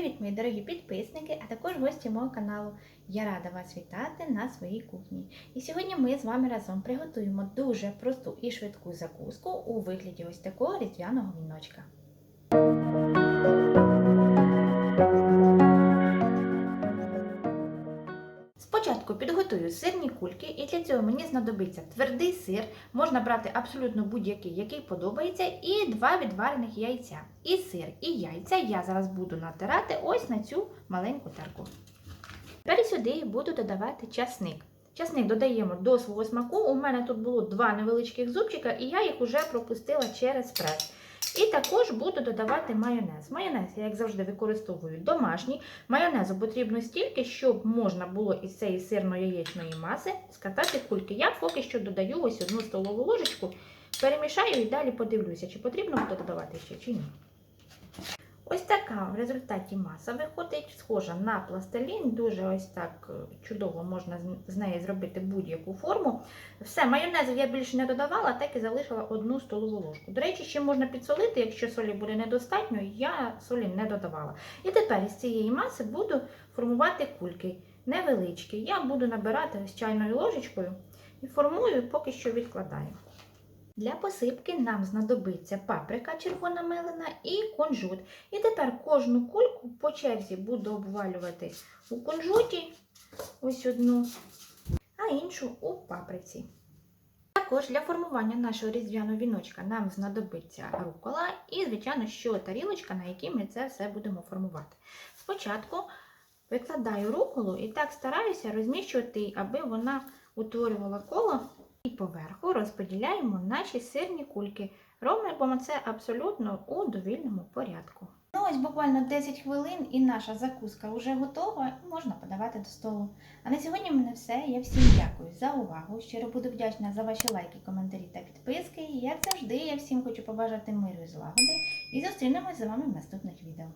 Привіт, мої дорогі підписники, а також гості мого каналу. Я рада вас вітати на своїй кухні. І сьогодні ми з вами разом приготуємо дуже просту і швидку закуску у вигляді ось такого різдвяного віночка. Спочатку підготую сирні кульки, і для цього мені знадобиться твердий сир, можна брати абсолютно будь-який, який подобається, і два відварених яйця. І сир, і яйця я зараз буду натирати ось на цю маленьку терку. Тепер сюди буду додавати часник. Часник додаємо до свого смаку. У мене тут було два невеличких зубчика, і я їх вже пропустила через прес. І також буду додавати майонез. Майонез, я, як завжди, використовую домашній. Майонезу потрібно стільки, щоб можна було із цієї сирно-яєчної маси скатати кульки. Я поки що додаю ось одну столову ложечку, перемішаю і далі подивлюся, чи потрібно буде додавати ще чи ні. Ось така в результаті маса виходить, схожа на пластилін, дуже ось так чудово можна з неї зробити будь-яку форму. Все, майонезу я більше не додавала, так і залишила одну столову ложку. До речі, ще можна підсолити, якщо солі буде недостатньо, я солі не додавала. І тепер із цієї маси буду формувати кульки невеличкі. Я буду набирати ось чайною ложечкою і формую, поки що відкладаю. Для посипки нам знадобиться паприка червона мелена і кунжут. І тепер кожну кульку по черзі буду обвалювати у кунжуті, ось одну, а іншу у паприці. Також для формування нашого різдвяного віночка нам знадобиться рукола і, звичайно, що тарілочка, на якій ми це все будемо формувати. Спочатку викладаю руколу і так стараюся розміщувати, аби вона утворювала коло. І поверху розподіляємо наші сирні кульки. Робимо це абсолютно у довільному порядку. Ну ось буквально 10 хвилин і наша закуска вже готова можна подавати до столу. А на сьогодні в мене все. Я всім дякую за увагу. Щиро буду вдячна за ваші лайки, коментарі та підписки. Як завжди, я всім хочу побажати миру і злагоди і зустрінемось з вами в наступних відео.